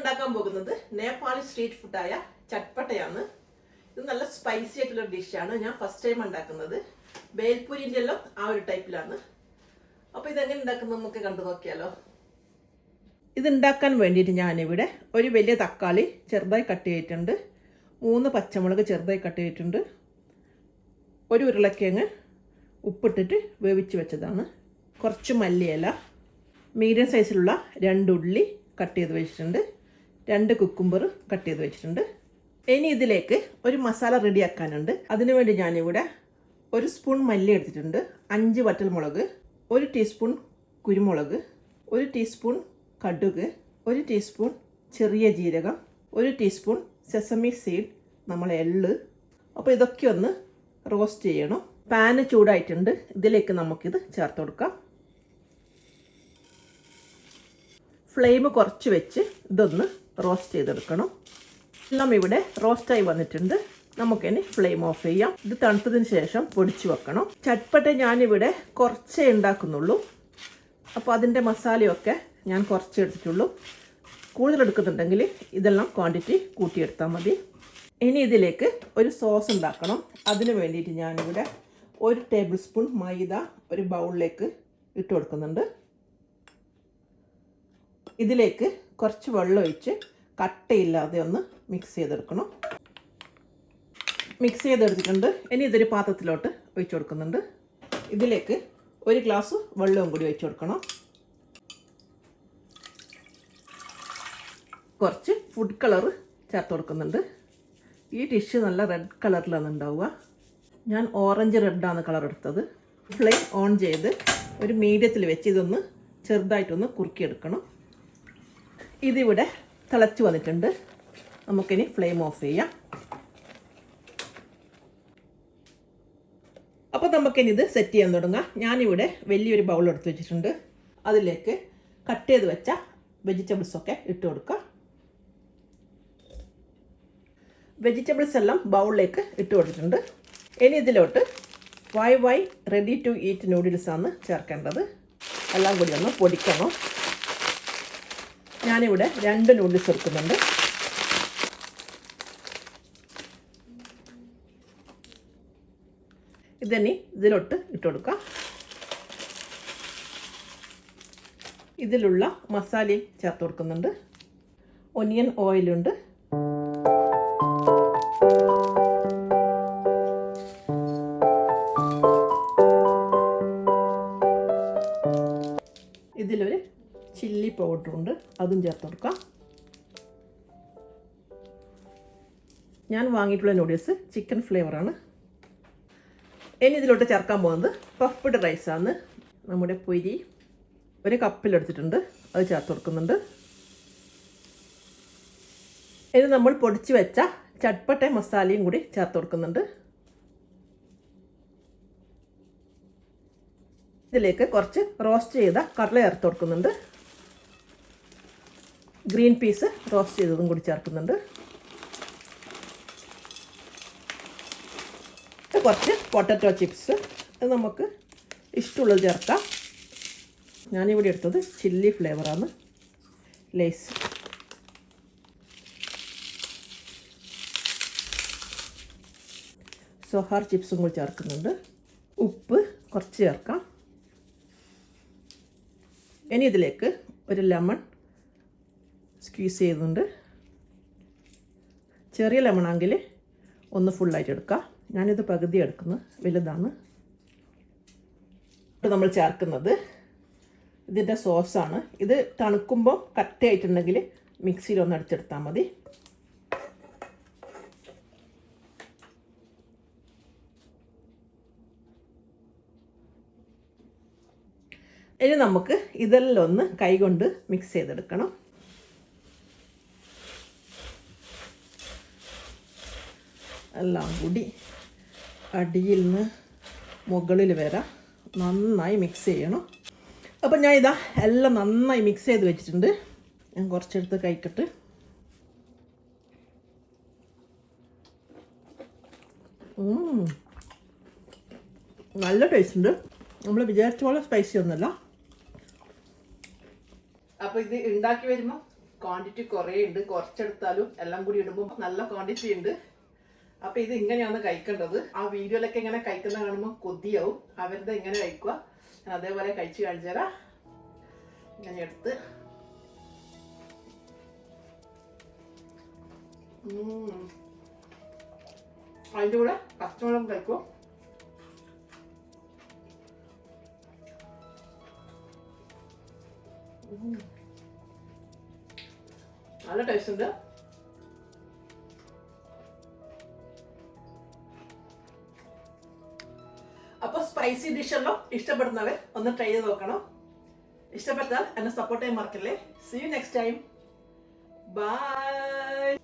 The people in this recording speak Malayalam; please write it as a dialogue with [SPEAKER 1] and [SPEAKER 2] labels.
[SPEAKER 1] ഉണ്ടാക്കാൻ പോകുന്നത് നേപ്പാളി സ്ട്രീറ്റ് ഫുഡായ ചട്പട്ടയാണ്. ഇത് നല്ല സ്പൈസി ആയിട്ടുള്ള ഡിഷാണ് ഞാൻ ഫസ്റ്റ് ടൈം ഉണ്ടാക്കുന്നത്. ബേൽപൂരിന്റെ എല്ലാം ആ ഒരു ടൈപ്പിലാണ് അപ്പോൾ ഇതെങ്ങനെ ഉണ്ടാക്കുന്നത് നമുക്ക് കണ്ടു നോക്കിയാലോ. ഇത് ഉണ്ടാക്കാൻ വേണ്ടിയിട്ട് ഞാനിവിടെ ഒരു വലിയ തക്കാളി ചെറുതായി കട്ട് ചെയ്തിട്ടുണ്ട്. മൂന്ന് പച്ചമുളക് ചെറുതായി കട്ട് ചെയ്തിട്ടുണ്ട്. ഒരു ഉരുളക്കിഴങ്ങ് ഉപ്പിട്ടിട്ട് വേവിച്ച് വെച്ചതാണ്. കുറച്ച് മല്ലിയില മീഡിയം സൈസിലുള്ള രണ്ട് ഉള്ളി കട്ട് ചെയ്ത് വെച്ചിട്ടുണ്ട്. രണ്ട് കുക്കുംബർ കട്ട് ചെയ്ത് വെച്ചിട്ടുണ്ട്. ഇനി ഇതിലേക്ക് ഒരു മസാല റെഡിയാക്കാനുണ്ട് അതിനുവേണ്ടി ഞാനിവിടെ ഒരു സ്പൂൺ മല്ലി എടുത്തിട്ടുണ്ട്. അഞ്ച് വറ്റൽമുളക് ഒരു ടീസ്പൂൺ കുരുമുളക് ഒരു ടീസ്പൂൺ കടുക് ഒരു ടീസ്പൂൺ ചെറിയ ജീരകം ഒരു ടീസ്പൂൺ സെസമി സീഡ് നമ്മൾ എള്ള്. അപ്പോൾ ഇതൊക്കെ ഒന്ന് റോസ്റ്റ് ചെയ്യണം. പാന് ചൂടായിട്ടുണ്ട്. ഇതിലേക്ക് നമുക്കിത് ചേർത്ത് കൊടുക്കാം. ഫ്ലെയിം കുറച്ച് വെച്ച് ഇതൊന്ന് റോസ്റ്റ് ചെയ്തെടുക്കണം. എല്ലാം ഇവിടെ റോസ്റ്റായി വന്നിട്ടുണ്ട്. നമുക്കിനി ഫ്ലെയിം ഓഫ് ചെയ്യാം. ഇത് തണുത്തതിന് ശേഷം പൊടിച്ചു വെക്കണം. ചട്പട്ട ഞാനിവിടെ കുറച്ചേ ഉണ്ടാക്കുന്നുള്ളൂ. അപ്പോൾ അതിന്റെ മസാലയൊക്കെ ഞാൻ കുറച്ച് എടുത്തിട്ടുള്ളൂ. കൂടുതലെടുക്കുന്നുണ്ടെങ്കിൽ ഇതെല്ലാം ക്വാണ്ടിറ്റി കൂട്ടിയെടുത്താൽ മതി. ഇനി ഇതിലേക്ക് ഒരു സോസ് ഉണ്ടാക്കണം. അതിന് വേണ്ടിയിട്ട് ഞാനിവിടെ ഒരു ടേബിൾ സ്പൂൺ മൈദ ഒരു ബൗളിലേക്ക് ഇട്ട് കൊടുക്കുന്നുണ്ട്. ഇതിലേക്ക് കുറച്ച് വെള്ളം ഒഴിച്ച് കട്ടയില്ലാതെ ഒന്ന് മിക്സ് ചെയ്തെടുക്കണം. മിക്സ് ചെയ്തെടുത്തിട്ടുണ്ട്. ഇനി ഇതൊരു പാത്രത്തിലോട്ട് ഒഴിച്ചു കൊടുക്കുന്നുണ്ട്. ഇതിലേക്ക് ഒരു ഗ്ലാസ് വെള്ളവും കൂടി ഒഴിച്ചു കൊടുക്കണം. കുറച്ച് ഫുഡ് കളർ ചേർത്ത് കൊടുക്കുന്നുണ്ട്. ഈ ഡിഷ് നല്ല റെഡ് കളറിലാണ് ഉണ്ടാവുക. ഞാൻ ഓറഞ്ച് റെഡാണ് കളർ എടുത്തത്. ഫ്ലെയിം ഓൺ ചെയ്ത് ഒരു മീഡിയത്തിൽ വെച്ച് ഇതൊന്ന് ചെറുതായിട്ടൊന്ന് കുറുക്കിയെടുക്കണം. ഇതിവിടെ തിളച്ച് വന്നിട്ടുണ്ട്. നമുക്കിനി ഫ്ലെയിം ഓഫ് ചെയ്യാം. അപ്പോൾ നമുക്കിനി ഇത് സെറ്റ് ചെയ്യാൻ തുടങ്ങാം. ഞാനിവിടെ വലിയൊരു ബൗൾ എടുത്ത് വെച്ചിട്ടുണ്ട്. അതിലേക്ക് കട്ട് ചെയ്ത് വെച്ച വെജിറ്റബിൾസൊക്കെ ഇട്ട് കൊടുക്കുക വെജിറ്റബിൾസ് എല്ലാം ബൗളിലേക്ക് ഇട്ട് കൊടുത്തിട്ടുണ്ട്. ഇനി ഇതിലോട്ട് Wai Wai ready to eat noodles ആണ് ചേർക്കേണ്ടത്. എല്ലാം കൂടി ഒന്ന് പൊടിക്കണം. ഞാനിവിടെ രണ്ട് നൂഡിൽസ് എടുക്കുന്നുണ്ട്. ഇതന്നെ ഇതിലോട്ട് ഇട്ട് കൊടുക്കാം. ഇതിലുള്ള മസാലയും ചേർത്ത് കൊടുക്കുന്നുണ്ട്. ഒനിയൻ ഓയിലുണ്ട് ഇതിലൊരു ചില്ലി പൗഡറുണ്ട്. അതും ചേർത്ത് കൊടുക്കാം. ഞാൻ വാങ്ങിയിട്ടുള്ള നൂഡിൽസ് ചിക്കൻ ഫ്ലേവറാണ് ഇനി ഇതിലോട്ട് ചേർക്കാൻ പോകുന്നത് പഫ്ഡ് റൈസാണ് നമ്മുടെ പൊരി ഒരു കപ്പിലെടുത്തിട്ടുണ്ട് അത് ചേർത്ത് കൊടുക്കുന്നുണ്ട്. ഇനി നമ്മൾ പൊടിച്ച് വെച്ച ചട്പട്ട മസാലയും കൂടി ചേർത്ത് കൊടുക്കുന്നുണ്ട്. ഇതിലേക്ക് കുറച്ച് റോസ്റ്റ് ചെയ്ത കടല ചേർത്ത് കൊടുക്കുന്നുണ്ട്. ഗ്രീൻ പീസ് റോസ്റ്റ് ചെയ്തതും കൂടി ചേർക്കുന്നുണ്ട്. കുറച്ച് പൊട്ടറ്റോ ചിപ്സ്. അത് നമുക്ക് ഇഷ്ടമുള്ളത് ചേർക്കാം. ഞാനിവിടെ എടുത്തത് ചില്ലി ഫ്ലേവറാണ്. ലേസ്. സൊഹാർ ചിപ്സും കൂടി ചേർക്കുന്നുണ്ട്. ഉപ്പ് കുറച്ച് ചേർക്കാം. ഇനി ഇതിലേക്ക് ഒരു ലെമൺ സ്ക്വീസ് ചെയ്യുന്നുണ്ട് ചെറിയ ലെമൺ ആണെങ്കിൽ ഒന്ന് ഫുള്ളായിട്ട് എടുക്കുക. ഞാനിത് പകുതി എടുക്കുന്നു. വലുതാണ്. നമ്മൾ ചേർക്കുന്നത് ഇതിന്റെ സോസാണ് ഇത് തണുക്കുമ്പോൾ കട്ടയായിട്ടുണ്ടെങ്കിൽ മിക്സിയിൽ ഒന്ന് അടിച്ചെടുത്താൽ മതി. ഇനി നമുക്ക് ഇതെല്ലാം ഒന്ന് കൈകൊണ്ട് മിക്സ് ചെയ്തെടുക്കണം. എല്ലാം കൂടി അടിയിൽ നിന്ന് മുകളിൽ വരാം നന്നായി മിക്സ് ചെയ്യണം. അപ്പം ഞാൻ ഇതാ എല്ലാം നന്നായി മിക്സ് ചെയ്ത് വെച്ചിട്ടുണ്ട്. ഞാൻ കുറച്ചെടുത്ത് കഴിക്കട്ട്. നല്ല ടേസ്റ്റ് ഉണ്ട്. നമ്മൾ വിചാരിച്ച പോലെ സ്പൈസി ഒന്നുമല്ല. അപ്പോൾ ഇത് ഉണ്ടാക്കി വരുമ്പോൾ ക്വാണ്ടിറ്റി കുറേ ഉണ്ട്. കുറച്ചെടുത്താലും എല്ലാം കൂടി ഇടുമ്പോൾ നല്ല ക്വാണ്ടിറ്റി ഉണ്ട്. അപ്പൊ ഇത് ഇങ്ങനെയാണ് കഴിക്കേണ്ടത്. ആ വീഡിയോയിലൊക്കെ ഇങ്ങനെ കഴിക്കുന്ന കാണുമ്പോൾ കൊതിയാവും. അവരുടെ ഇങ്ങനെ കഴിക്കുക ഞാൻ അതേപോലെ കഴിച്ച് കാണിച്ചു തരാം. ഇങ്ങനെ എടുത്ത്. അതിന്റെ കൂടെ പച്ചമുളകും കഴിക്കും നല്ല ടേസ്റ്റ് ഉണ്ട്. സ്പൈസി ഡിഷ് എല്ലാം ഇഷ്ടപ്പെടുന്നവർ ഒന്ന് ട്രൈ ചെയ്ത് നോക്കണം. ഇഷ്ടപ്പെട്ടാൽ എന്നെ സപ്പോർട്ട് ചെയ്യാൻ മറക്കല്ലേ? See you next time bye